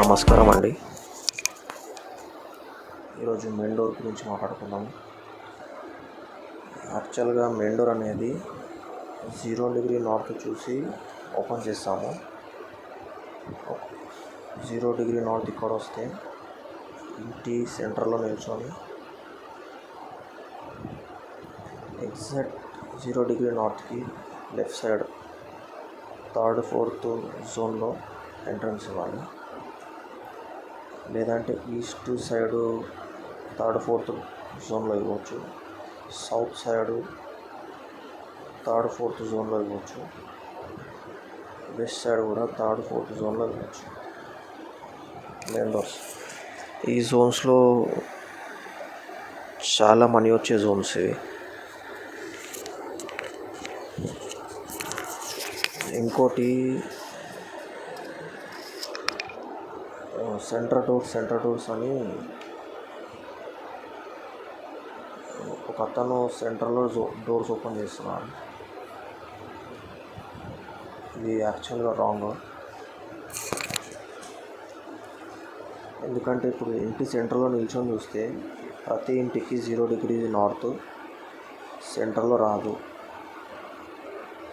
నమస్కారం అండి. ఈరోజు మెయిన్ డోర్ గురించి మాట్లాడుకుందాం. యాక్చువల్గా మెయిన్ డోర్ అనేది జీరో డిగ్రీ నార్త్ చూసి ఓపెన్ చేస్తాము. జీరో డిగ్రీ నార్త్ ఇక్కడ వస్తే ఇంటి సెంటర్లో నిల్చొని ఎగ్జాక్ట్ జీరో డిగ్రీ నార్త్కి లెఫ్ట్ సైడ్ థర్డ్ ఫోర్త్ జోన్లో ఎంట్రన్స్ ఇవ్వాలి. లేదంటే ఈస్ట్ సైడు థర్డ్ ఫోర్త్ జోన్లో ఇవ్వచ్చు. సౌత్ సైడు థర్డ్ ఫోర్త్ జోన్లో ఇవ్వచ్చు. వెస్ట్ సైడ్ కూడా థర్డ్ ఫోర్త్ జోన్లో ఇవ్వచ్చు. మెయిన్ డోర్స్ ఈ జోన్స్లో చాలా మనీ వచ్చే జోన్స్ ఇవి. ఇంకోటి సెంటర్ డోర్స్ సెంటర్ డోర్స్ అని ఒక అతను సెంటర్లో డోర్స్ ఓపెన్ చేస్తున్నాడు ఇది యాక్చువల్గా రాంగ్. ఎందుకంటే ఇప్పుడు ఇంటి సెంటర్లో నిల్చొని చూస్తే ప్రతి ఇంటికి జీరో డిగ్రీ నార్త్ సెంటర్లో రాదు.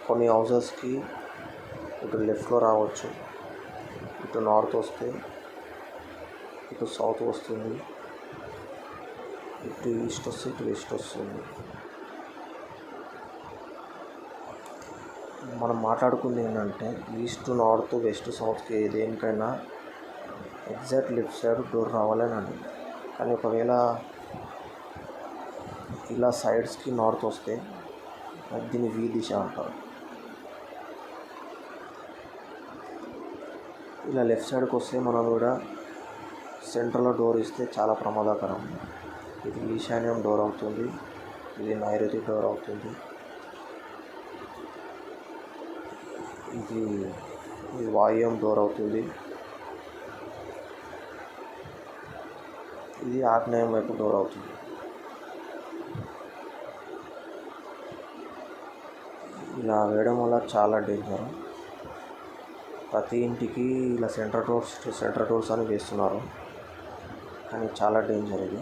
కొన్ని హౌసెస్కి ఇటు లెఫ్ట్లో రావచ్చు ఇటు నార్త్ వస్తే ఇటు సౌత్ వస్తుంది ఇటు ఈస్ట్ వస్తే ఇటు వెస్ట్ వస్తుంది. మనం మాట్లాడుకుంది ఏంటంటే ఈస్ట్ నార్త్ వెస్ట్ సౌత్కి దేనికైనా ఎగ్జాక్ట్ లెఫ్ట్ సైడ్ డోర్ రావాలని కానీ ఒకవేళ ఇలా సైడ్స్కి నార్త్ వస్తే దీన్ని వీ దిశ అంటారు. ఇలా లెఫ్ట్ సైడ్కి వస్తే మనం కూడా సెంటర్లో డోర్ ఇస్తే చాలా ప్రమాదకరం. ఇది ఈశాన్యం డోర్ అవుతుంది. ఇది నైరుతి డోర్ అవుతుంది. ఇది ఇది వాయుం డోర్ అవుతుంది. ఇది ఆగ్నేయం వైపు డోర్ అవుతుంది. ఇలా వేయడం వల్ల చాలా డేంజర్. ప్రతి ఇంటికి ఇలా సెంటర్ టోర్స్ సెంటర్ టోర్స్ అని వేస్తున్నారు కానీ చాలా డేంజర్ ఇది.